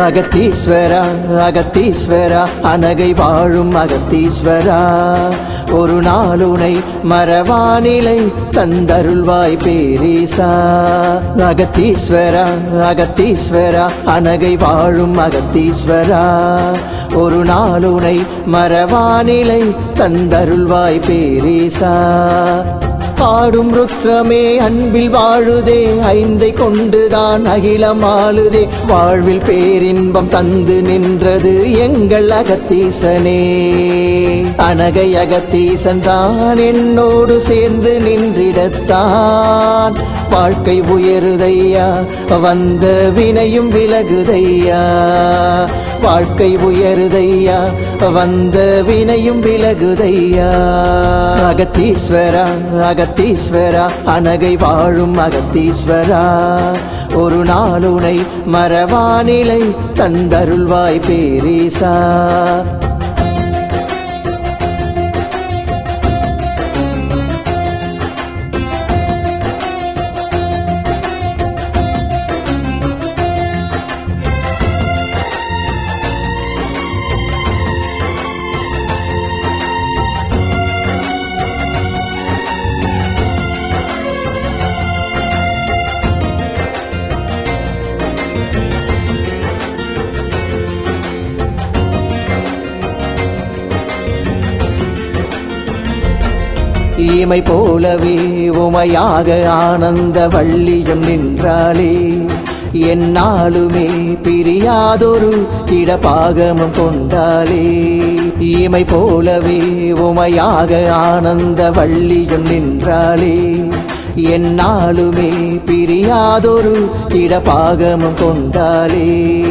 அகத்தீஸ்வரா அகத்தீஸ்வரா அனகை வாழும் அகத்தீஸ்வரா. ஒரு நாளுனை மரவானிலை தந்தருள்வாய் பேரீசா. அகத்தீஸ்வரா அகத்தீஸ்வரா அனகை வாழும் அகத்தீஸ்வரா. ஒரு நாளுனை மரவானிலை தந்தருள்வாய் பேரீசா. பாடும் ருத்ரமே அன்பில் வாழுதே ஐந்தை கொண்டுதான் அகிலம் ஆளுதே. வாழ்வில் பேரின்பம் தந்து நின்றது எங்கள் அகத்தீசனே. அனகை அகத்தீசன் தான் என்னோடு சேர்ந்து நின்றிடத்தான். வாழ்க்கை உயருதையா? வந்த வினையும் விலகுதையா? வாழ்க்கை உயருதையா? வந்த வினையும் விலகுதையா? அகத்தீஸ்வரா அகத்தீஸ்வரா அனகை வாழும் அகத்தீஸ்வரா. ஒரு நாளுனை மரவானிலை தந்தருள்வாய் பேரீசா. ஈமை போலவே உமையாக ஆனந்த வள்ளியும் நின்றாளே. என்னாலுமே பிரியாதொரு இடபாகமும் கொண்டாளே. இமை போலவே உமையாக ஆனந்த வள்ளியும் நின்றாளே. என்னாலுமே பிரியாதொரு இடபாகமும் கொண்டாளே.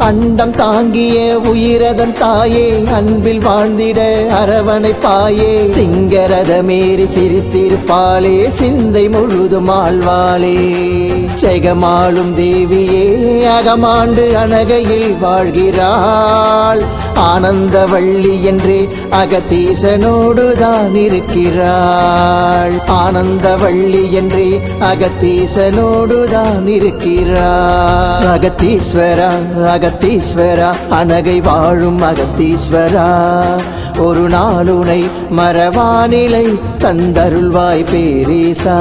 அண்டம் தாங்கிய உயிரதன் தாயே அன்பில் வாழ்ந்திட அரவணைப்பாயே சிங்கரதமேறி சிரித்திருப்பாளே சிந்தை முழுதும் ஆழ்வாளே. செகமாளும் தேவியே அகமாண்டு அனகையில் வாழ்கிறாள். ஆனந்த வள்ளி என்றே அகத்தீசனோடுதான் இருக்கிறாள். ஆனந்த வள்ளி என்றே அகத்தீசனோடுதான் இருக்கிறாள். அகத்தீஸ்வரா அகத்தீஸ்வரா அனகை வாழும் அகத்தீஸ்வரா. ஒரு நாளுனை மரவானிலை தந்தருள்வாய் பேரீசா.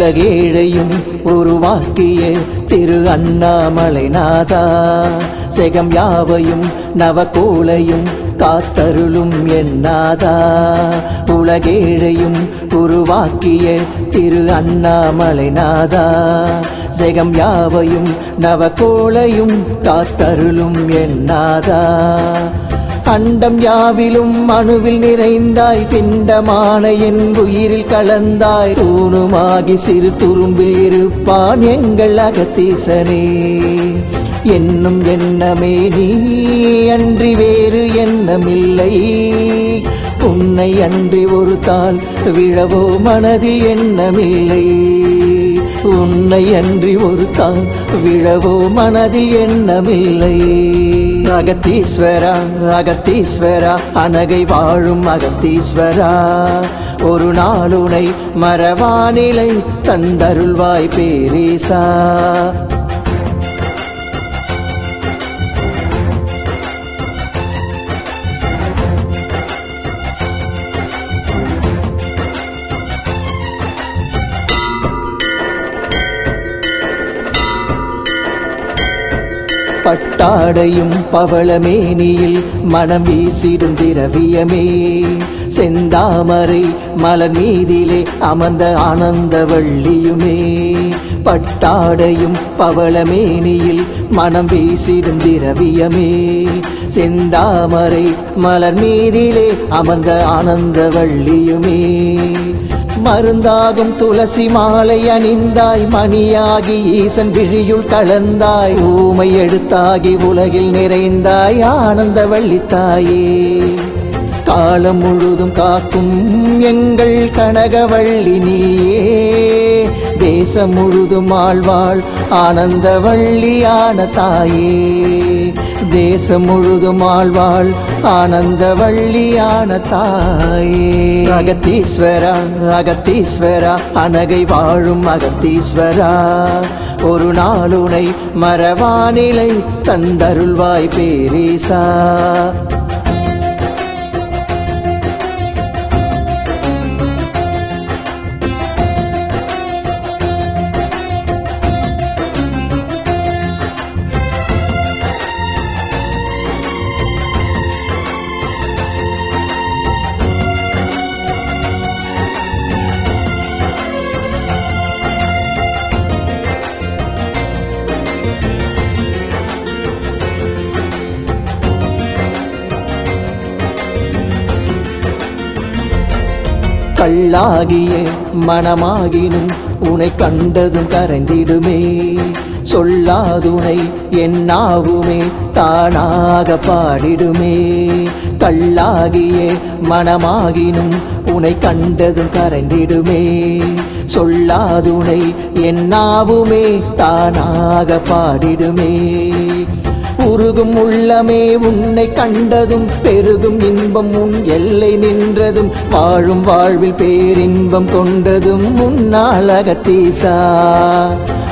உலகேழையும் உருவாக்கிய திரு அண்ணாமலை நாதா செகம் யாவையும் நவகோலையும் காத்தருளும் என்னாதா உலகேழையும் உருவாக்கிய திரு அண்ணாமலை நாதா செகம் யாவையும் நவகோலையும் காத்தருளும் என்னாதா அண்டம் யாவிலும் அணுவில் நிறைந்தாய் பிண்டமான என் உயிரில் கலந்தாய். தூணுமாகி சிறு துரும்பில் இருப்பான் எங்கள் அகத்தீசனே. என்னும் எண்ணமே நீ அன்றி வேறு எண்ணமில்லை. உன்னை அன்றி ஒரு தாள் விழவோ மனதில் எண்ணமில்லை. உன்னை அன்றி ஒரு தாள் விழவோ மனதில் எண்ணமில்லை. அகத்தீஸ்வரா அகத்தீஸ்வரா அனகை வாழும் அகத்தீஸ்வரா. ஒரு நாளுனை மரவானிலை தந்தருள்வாய் பேரீசா. பட்டாடையும் பவளமேனியில் மனம் வீசிடும் திரவியமே. செந்தாமரை மலர் மீதிலே அமர்ந்த ஆனந்த வள்ளியுமே. பட்டாடையும் பவளமேனியில் மனம் வீசிடும் திரவியமே. செந்தாமரை மலர் மீதிலே அமர்ந்த ஆனந்த வள்ளியுமே. மருந்தாகும் துளசி மாலை அணிந்தாய் மணியாகி ஈசன் விழியுள் கலந்தாய் ஊமை எடுத்தாகி உலகில் நிறைந்தாய் ஆனந்த வள்ளித்தாயே. காலம் முழுதும் காக்கும் எங்கள் கனகவள்ளி நீயே. தேசம் முழுதும் ஆழ்வாள் ஆனந்த வள்ளியான தாயே. தேசம் முழுதும் ஆழ்வாள் ஆனந்த வள்ளியான தாயே. அகத்தீஸ்வரா அகத்தீஸ்வரா அனகை வாழும் அகத்தீஸ்வரா. ஒரு நாளுனை மரவானிலை தந்தருள்வாய் பேரீசா. கல்லாகிய மனமாகினும் உனை கண்டதும் கரைந்திடுமே. சொல்லாதுனை என்னாகுமே தானாக பாடிடுமே. கல்லாகிய மனமாகினும் உனை கண்டதும் கரைந்திடுமே. சொல்லாதுனை என்னாவுமே தானாக பாடிடுமே. உருகும் உள்ளமே உன்னை கண்டதும் பெருகும் இன்பம் உன் எல்லை நின்றதும் வாழும் வாழ்வில் பேரின்பம் கொண்டதும் முன்னாள் அகத்தீசா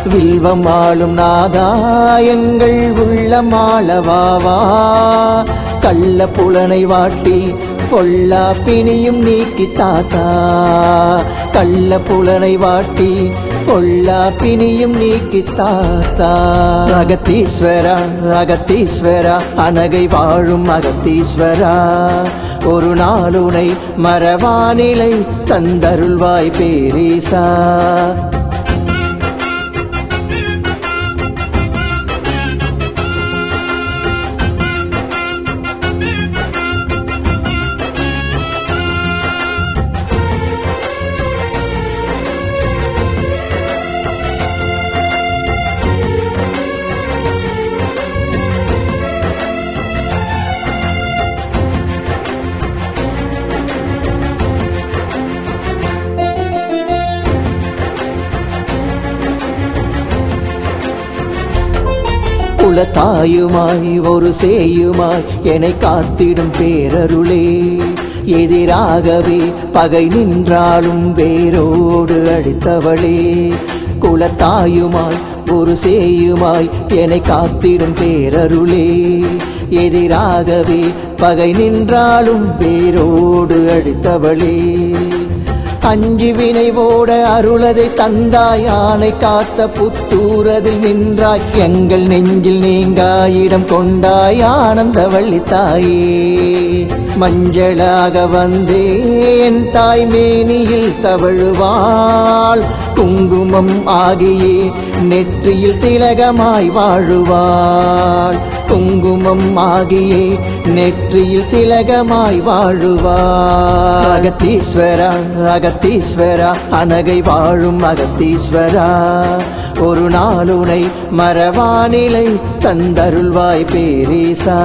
வில்வம் ஆளும் நாதாயங்கள் உள்ளமாளவாவா கள்ள புலனை வாட்டி கொல்லா பிணியும் நீக்கி தாத்தா. கள்ள புலனை வாட்டி கொல்லா பிணியும் நீக்கி தாத்தா. அகத்தீஸ்வரா அகத்தீஸ்வரா அனகை வாழும் அகத்தீஸ்வரா ஒரு நாளுனை மரவானிலை தந்தருள்வாய் பேரீசா. குலத்தாயுமாய் ஒரு சேயுமாய் என்னை காத்திடும் பேரருளே. எதிராகவே பகை நின்றாலும் வேரோடு அடித்தவளே. குலத்தாயுமாய் ஒரு சேயுமாய் என்னை காத்திடும் பேரருளே. எதிராகவே பகை நின்றாலும் வேரோடு அடித்தவளே. அஞ்சி வினைவோட அருளதை தந்தாய். ஆனை காத்த புத்தூரதில் நின்றாய். எங்கள் நெஞ்சில் நீங்காயிடம் கொண்டாய். ஆனந்த வள்ளி தாயே மஞ்சளாக வந்தே. என் தாய் மேனியில் தவழுவாள். குங்குமம் ஆகியே நெற்றியில் திலகமாய் வாழுவாள். குங்குமம் ஆகியே நெற்றியில் திலகமாய் வாழுவாள் அகத்தீஸ்வரா அகத்தீஸ்வரா அனகை வாழும் அகத்தீஸ்வரா. ஒரு நாளுனை மரவானிலை தந்தருள்வாய் பேரீசா.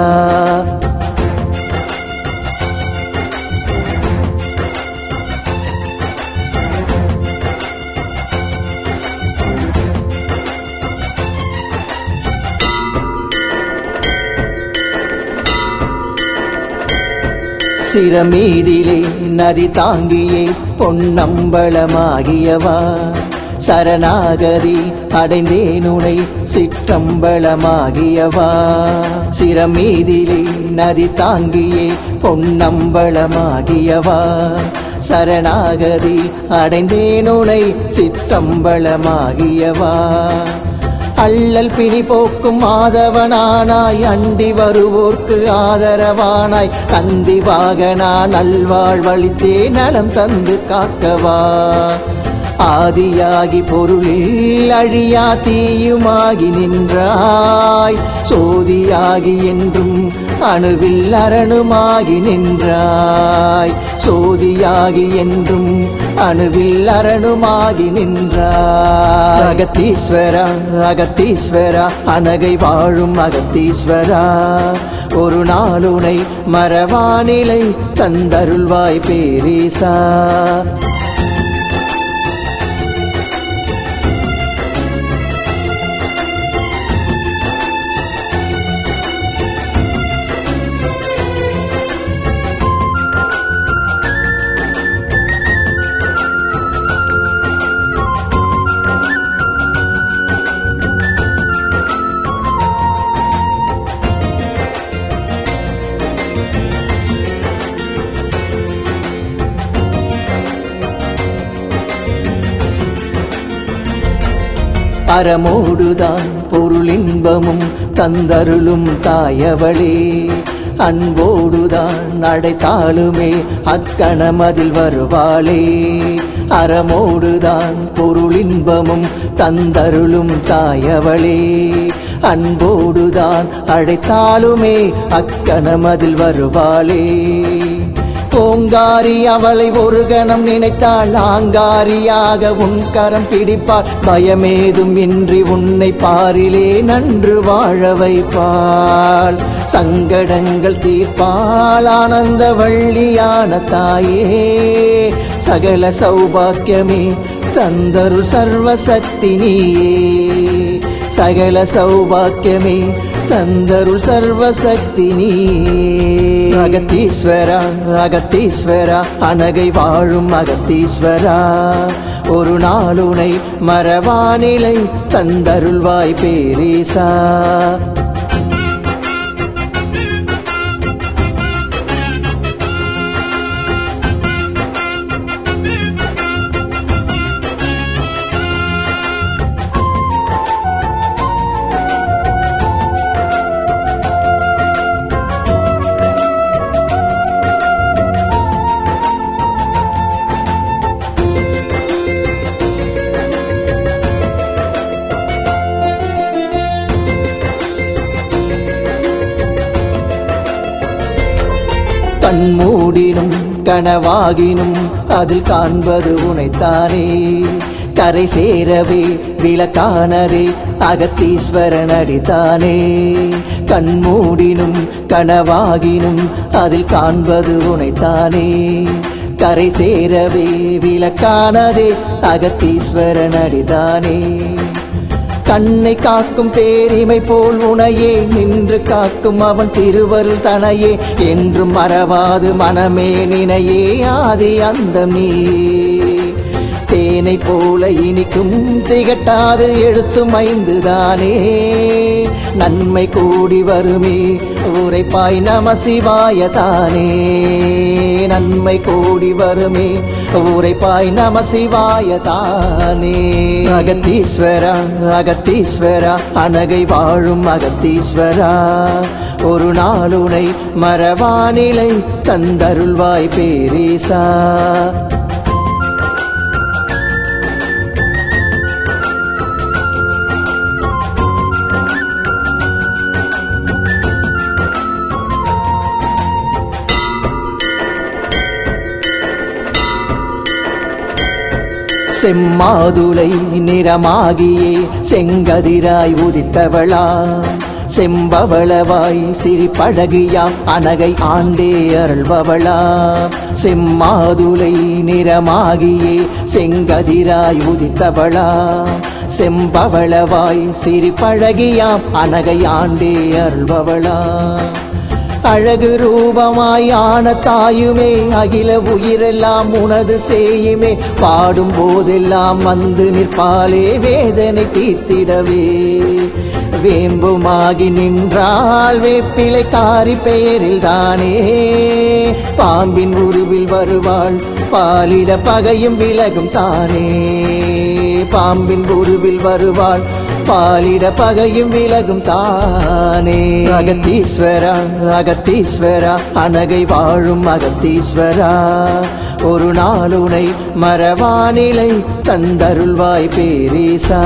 சிரமீதிலே நதி தாங்கியே பொன்னம்பளமாகியவா சரணாகதி அடைந்தேனுனை சிற்றம்பலமாகியவா? சிரமீதிலே நதி தாங்கியே பொன்னம்பளமாகியவா சரணாகதி அடைந்தேனுனை சிற்றம்பலமாகியவா? அல்லல் பிணி போக்கும் மாதவனானாய் அண்டி வருவோர்க்கு ஆதரவானாய். தந்தி வாகனா நல்வாழ்வழித்தே நலம் தந்து காக்கவா. ஆதியாகி பொருளில் அழியா தீயுமாகி நின்றாய். சோதியாகி என்றும் அணுவில் அரணுமாகி நின்றாய். சோதியாகி என்றும் அணுவில் அரணுமாகி நின்றாய். அகத்தீஸ்வரா அகத்தீஸ்வரா அனகை வாழும் அகத்தீஸ்வரா. ஒரு நாளுனை மரவானிலை தந்தருள்வாய் பேரீசா. அறமோடுதான் பொருளின்பமும் தந்தருளும் தாயவளே. அன்போடுதான் அடைத்தாலுமே அக்கணமதில் வருவாளே. அறமோடுதான் பொருளின்பமும் தந்தருளும் தாயவளே. அன்போடுதான் அழைத்தாலுமே அக்கணமதில் வருவாளே. ஓங்காரி அவளை ஒரு கணம் நினைத்தாள். ஆங்காரியாக உன் கரம் பிடிப்பாள். பயமேதும் இன்றி உன்னை பாரிலே நன்று வாழ வைப்பாள். சங்கடங்கள் தீர்ப்பாள். ஆனந்த வள்ளியான தாயே சகல சௌபாக்கியமே தந்தரு சர்வசக்தி நீயே. சகல சௌபாக்கியமே தந்தருள் சர்வசக்தி நீ. அகத்தீஸ்வரா அகத்தீஸ்வரா அனகை வாழும் அகத்தீஸ்வரா. ஒரு நாளுனை மரவானிலை தந்தருள்வாய் பேரீசா. கண்மூடினும் கனவாகினும் அதில் காண்பது உனைத்தானே. கரை சேரவே விளக்கானதே அகத்தீஸ்வரன் அடித்தானே. கண்மூடினும் கனவாகினும் அதில் காண்பது உனைத்தானே. கரை சேரவே விளக்கானதே அகத்தீஸ்வரன் அடிதானே தன்னை காக்கும் பேரிமை போல் உனையே நின்று காக்கும் அவன் திருவருள் தனையே என்றும் மறவாது மனமே நினையே ஆதி அந்த நீ தேனை போல இனிக்கும் திகட்டாது எழுத்தும் ஐந்துதானே. நன்மை கூடி வருமே உரைப்பாய் நம சிவாய தானே நன்மை கூடி வருமே உரைப்பாய் நம சிவாய தானே அகத்தீஸ்வரா அகத்தீஸ்வரா அனகை வாழும் அகத்தீஸ்வரா. ஒரு நாளுனை மரவானிலை தந்தருள்வாய் பேரீசா. செம்மாதுளை நிறமாகியே செங்கதிராய் உதித்தவளா செம்பவளவாய் சிரிப்பழகியா அனகை ஆண்டே அருள்பவளா. செம்மாதுளை நிறமாகியே செங்கதிராய் உதித்தவளா செம்பவளவாய் சிரிப்பழகியாம் அனகை ஆண்டே அருள்பவளா. அழகு ரூபமாய் ஆன தாயுமே அகில உயிரெல்லாம் உனது செய்யுமே பாடும் போதெல்லாம் வந்து நிற்பாலே வேதனை தீர்த்திடவே. வேம்புமாகி நின்றால் வேப்பிலை காரி பெயரில் தானே. பாம்பின் உருவில் வருவாள் பாலிட பகையும் விலகும் தானே. பாம்பின் உருவில் வருவாள் பாலிட பகையும் விலகும் தானே. அகத்தீஸ்வரா அகத்தீஸ்வரா அனகை வாழும் அகத்தீஸ்வரா. ஒரு நாளுனை மரவானிலை தந்தருள்வாய் பேரீசா.